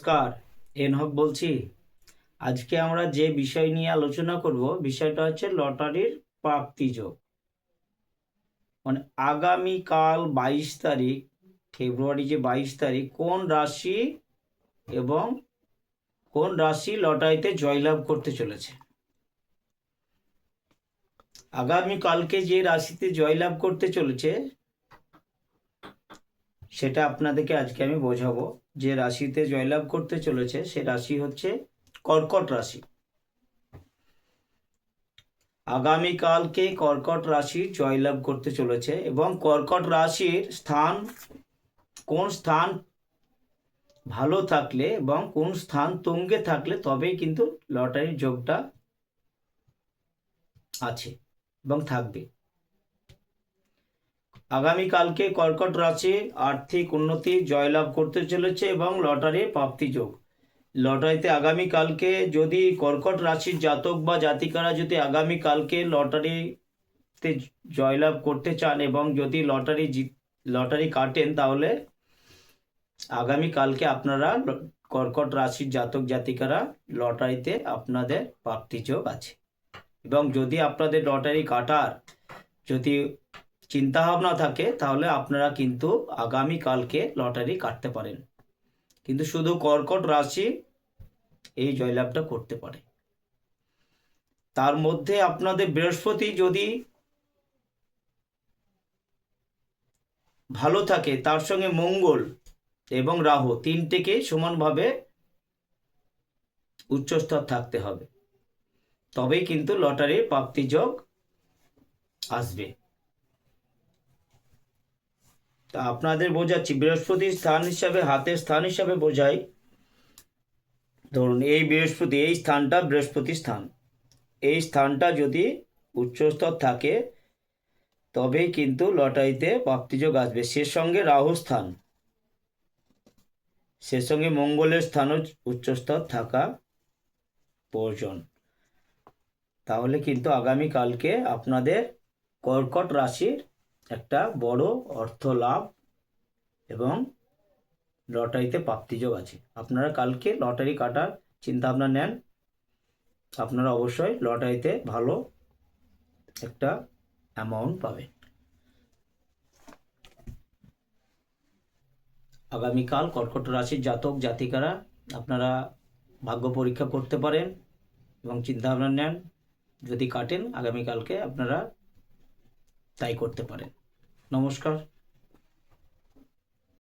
নমস্কার, এন হক বলছি। আজকে আমরা যে বিষয় নিয়ে আলোচনা করব, বিষয়টা হচ্ছে লটারির প্রাপ্তিযোগ মানে আগামীকাল বাইশ তারিখ, ফেব্রুয়ারি যে বাইশ তারিখ, কোন রাশি এবং কোন রাশি লটারিতে জয়লাভ করতে চলেছে? আগামীকালকে যে রাশিতে জয়লাভ করতে চলেছে সেটা আপনাদেরকে আজকে আমি বোঝাবো যে রাশিতে জয়লাভ করতে চলেছে, সে রাশি হচ্ছে কর্কট রাশি। আগামীকালকে কর্কট রাশি জয়লাভ করতে চলেছে এবং কর্কট রাশির স্থান কোন স্থান ভালো থাকলে এবং কোন স্থান তুঙ্গে থাকলে তবেই কিন্তু লটারির যোগটা আছে এবং থাকবে। আগামীকালকে কর্কট রাশি আর্থিক উন্নতি জয়লাভ করতে চলেছে এবং লটারির প্রাপ্তি যোগ। লটারিতে আগামীকালকে যদি কর্কট রাশির জাতক বা জাতিকারা যদি আগামীকালকে লটারিতে জয়লাভ করতে চান এবং যদি লটারি জিত লটারি কাটেন, তাহলে আগামীকালকে আপনারা কর্কট রাশির জাতক জাতিকারা লটারিতে আপনাদের প্রাপ্তি যোগ আছে। এবং যদি আপনাদের লটারি কাটার, যদি চিন্তা ভাবনা থাকে, তাহলে আপনারা কিন্তু আগামী কালকে লটারি কাটতে পারেন। কিন্তু শুধু কর্কট রাশি এই জয়লাভটা করতে পারে। তার মধ্যে আপনাদের বৃহস্পতি যদি ভালো থাকে, তার সঙ্গে মঙ্গল এবং রাহু তিনটেকে সমানভাবে উচ্চস্তর থাকতে হবে। তবেই কিন্তু লটারির প্রাপ্তিযোগ আসবে। তা আপনাদের বোঝাচ্ছি বৃহস্পতির স্থান হিসাবে, হাতের স্থান হিসাবে বোঝাই। ধরুন, এই বৃহস্পতি, এই স্থানটা বৃহস্পতি স্থান। এই স্থানটা যদি উচ্চস্তর থাকে, তবেই কিন্তু লটারিতে প্রাপ্তিযোগ আসবে। সে সঙ্গে রাহু স্থান। সে সঙ্গে মঙ্গলের স্থানও উচ্চস্তর থাকা প্রয়োজন। তাহলে কিন্তু আগামীকালকে আপনাদের কর্কট রাশির একটা বড় অর্থ লাভ এবং লটারিতে প্রাপ্তিযোগ আছে। আপনারা কালকে লটারি কাটার চিন্তা ভাবনা নেন। আপনারা অবশ্যই লটারিতে ভালো একটা অ্যামাউন্ট পাবেন। আগামীকাল কর্কট রাশির জাতক, জাতিকারা, আপনারা ভাগ্য পরীক্ষা করতে পারেন এবং চিন্তা ভাবনা নেন। যদি কাটেন, আগামীকালকে আপনারা তাই করতে পারেন। নমস্কার।